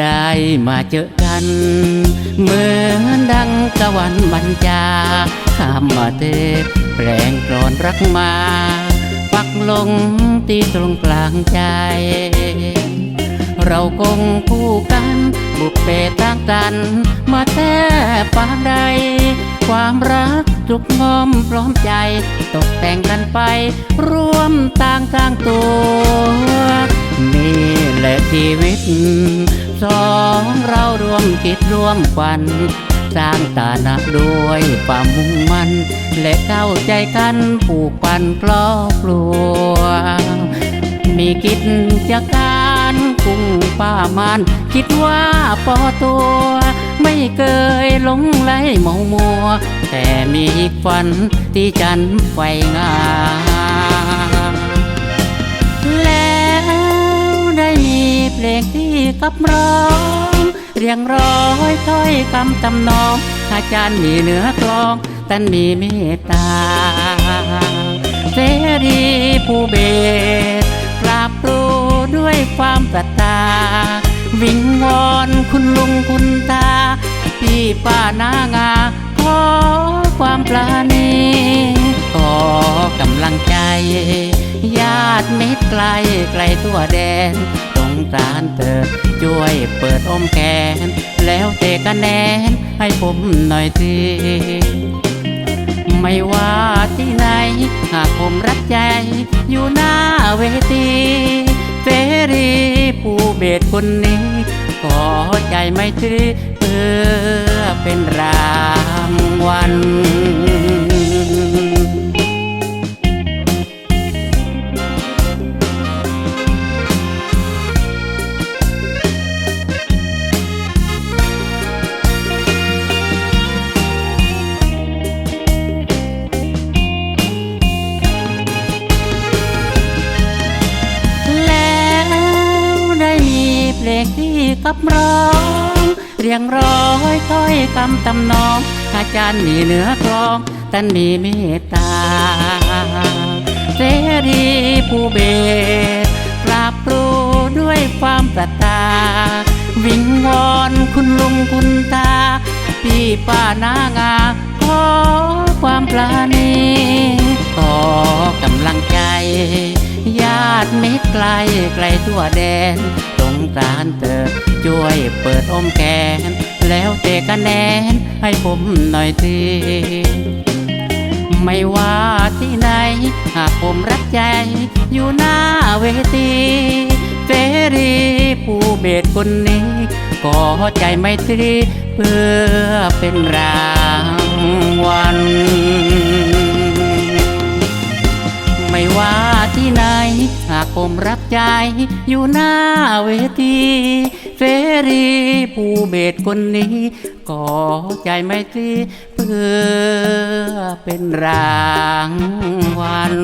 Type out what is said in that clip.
ได้มาเจอกัน เหมือนดังตะวันบรรจาข้ามมาเทพแปลงกรอนรักมา ปักลงที่ตรงกลางใจ เราคงคู่กัน บุกเปต่างกัน มาแต่ปางใด ความรักทุกงอมพร้อมใจ ตกแต่งกันไป ร่วมต่างทางตัวนี่แหละชีวิต สองเราร่วมคิดร่วมฝัน สร้างฐานะด้วยความมุ่งมั่น และเข้าใจกันผูกพันครอบครัว มีกิจการกุ้งป้ามานคิดว่าพอตัว ไม่เคยหลงไหลเมามัว แต่มีอีกฝันที่จันไฟงา ลงที่กับร้อง เรียงร้อยถ้อยคำตำนอง อาจารย์มีเนื้อกลองท่านมีเมตตาเสรีผู้เบสกราบครูด้วยความศรัทธาวิงวอนคุณลุงคุณตา พี่ป้านางาขอความปราณีขอกำลังใจ ญาติมิตรไกลไกลทั่วแดน สงสารเถิดช่วยเปิดอมแขน แล้วเตะคะแนนให้ผมหน่อยทีไม่ว่าที่ไหน หากผมรักใจ อยู่หน้าเวทีเสรีผู้เบสคนนี้ ขอใจไม่ตรีเพื่อเป็นรา เพลงที่กับร้อง เรียงร้อยถ้อยคำตำนอง อาจารย์มีเนื้อกลองท่านมีเมตตาเสรีผู้เบสกราบครูด้วยความศรัทธาวิงวอนคุณลุงคุณตา พี่ป้านางาขอความปราณีขอกำลังใจ ญาติมิตรไกลไกลทั่วแดน สงสารเติบช่วยเปิดอมแขน แล้วเตะคะแนนให้ผมหน่อยทีไม่ว่าที่ไหน หากผมรักใจ อยู่หน้าเวทีเสรีผู้เบสคนนี้ขอใจไม่ตรีเพื่อเป็นรางวัล ผมรับใจอยู่หน้าเวที เฟรีผู้เบสคนนี้ก่อใจไม่ตรีเพื่อเป็นรางวัล